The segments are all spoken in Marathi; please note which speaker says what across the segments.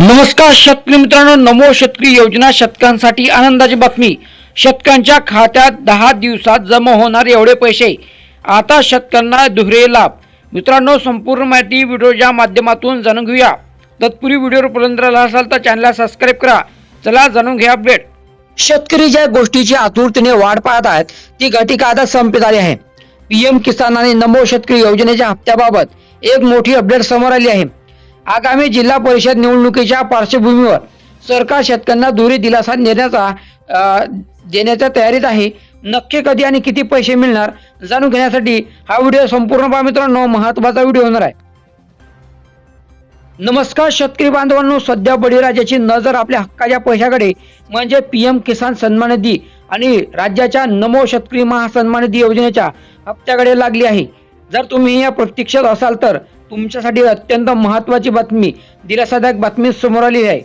Speaker 1: नमस्कार शेतकरी मित्रांनो नमो शेतकरी योजना शेतकऱ्यांसाठी आनंदाची बातमी. शेतकऱ्यांच्या खात्यात दहा दिवसात जमा होणार एवढे पैसे. आता शेतकऱ्यांना दुहरे लाभ. मित्रांनो संपूर्ण माहिती व्हिडिओच्या माध्यमातून जाणून घेऊया. तत्पूर्वी व्हिडिओपर्यंत राहिला असाल तर चॅनलला सबस्क्राईब करा. चला जाणून घ्या अपडेट शेतकरी ज्या गोष्टीची आतुरतेने वाट पाहत आहेत ती घटिका आता संपत आली आहे? पीएम किसान आणि नमो शेतकरी योजनेच्या हप्त्याबाबत एक मोठी अपडेट समोर आली आहे. आगामी जिल्हा परिषद निवडणुकीच्या पार्श्वभूमीवर सरकार शेतकऱ्यांना दुरी दिलासा देण्याचा देण्याच्या तयारीत आहे. नक्की कधी आणि किती पैसे मिळणार जाणून घेण्यासाठी हा व्हिडिओ संपूर्ण पहा मित्रांनो. महत्त्वाचा व्हिडिओ होणार आहे. नमस्कार शेतकरी बांधवांनो. सध्या बळीराजाची नजर आपल्या हक्काच्या पैशाकडे म्हणजे पीएम किसान सन्मान निधी आणि राज्याच्या नमो शेतकरी महासन्मान निधी योजनेच्या हप्त्याकडे लागली आहे. जर तुम्ही या प्रतीक्षेत असाल तर तुमच्यासाठी अत्यंत महत्वाची बातमी दिलासादायक बातमी समोर आली आहे.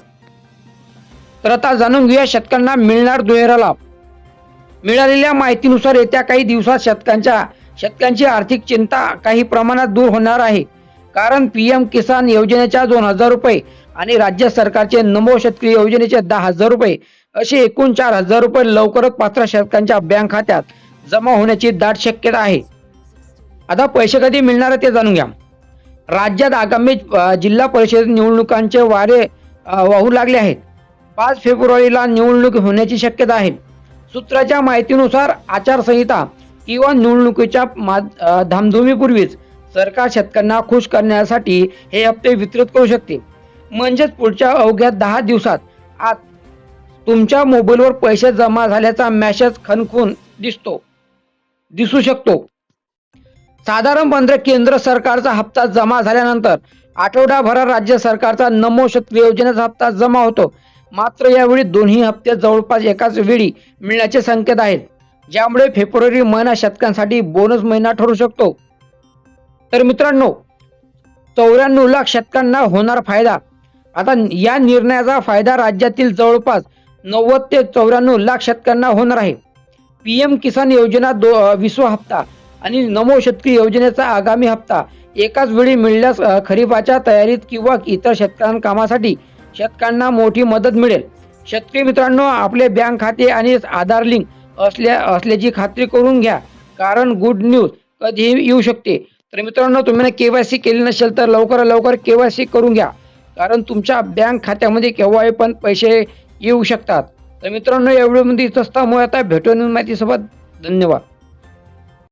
Speaker 1: तर आता जाणून घेऊया शेतकऱ्यांना मिळणार दुहेरा लाभ मिळालेल्या माहितीनुसार येत्या काही दिवसात शेतकऱ्यांच्या शेतकऱ्यांची आर्थिक चिंता काही प्रमाणात दूर होणार आहे. कारण पी एम किसान योजनेच्या दोन हजार रुपये आणि राज्य सरकारचे नमो शेतकरी योजनेचे दहा हजार रुपये असे एकूण चार हजार रुपये लवकरच पात्र शेतकऱ्यांच्या बँक खात्यात जमा होण्याची दाट शक्यता आहे. आता पैसे कधी मिळणार ते जाणून घ्या. राज्यात आगामी जिल्हा परिषद निवडणुकांचे वारे वाहू लागले आहेत. पाच फेब्रुवारीला निवडणूक होण्याची शक्यता आहे. सूत्राच्या माहितीनुसार आचारसंहिता किंवा निवडणुकीच्या मा धामधुमीपूर्वीच सरकार शेतकऱ्यांना खुश करण्यासाठी हे हप्ते वितरित करू शकते. म्हणजेच पुढच्या अवघ्या दहा दिवसात आत तुमच्या मोबाईलवर पैसे जमा झाल्याचा मॅसेज खनखून दिसतो दिसू शकतो. साधारणपणे केंद्र सरकारचा हप्ता जमा झाल्यानंतर आठवडाभरात राज्य सरकारचा नमो शेतकरी योजनेचा हप्ता जमा होतो. मात्र यावेळी दोन्ही हप्ते जवळपास एकाच वेळी मिळण्याचे संकेत आहेत. ज्यामुळे फेब्रुवारी महिना शेतकऱ्यांसाठी बोनस महिना ठरू शकतो. तर मित्रांनो चौऱ्याण्णव लाख शेतकऱ्यांना होणार फायदा. आता या निर्णयाचा फायदा राज्यातील जवळपास नव्वद ते चौऱ्याण्णव लाख शेतकऱ्यांना होणार आहे. पीएम किसान योजना दो विश्व हप्ता. आणि नमो शेतकरी योजनेचा आगामी हप्ता एकाच वेळी मिळल्यास खरीपाच्या तयारीत किंवा इतर शेतकऱ्यांना कामासाठी शेतकऱ्यांना मोठी मदत मिळेल. शेतकरी मित्रांनो आपले बँक खाते आणि आधार लिंक असल्या असल्याची खात्री करून घ्या. कारण गुड न्यूज कधीही येऊ शकते. तर मित्रांनो तुम्ही के वाय सी केली नसेल तर लवकर लवकर के वाय सी करून घ्या. कारण तुमच्या बँक खात्यामध्ये केव्हाही पण पैसे येऊ शकतात. तर मित्रांनो एवढी मध्ये इथं थांबूया. आता भेटून माहितीसोबत. धन्यवाद.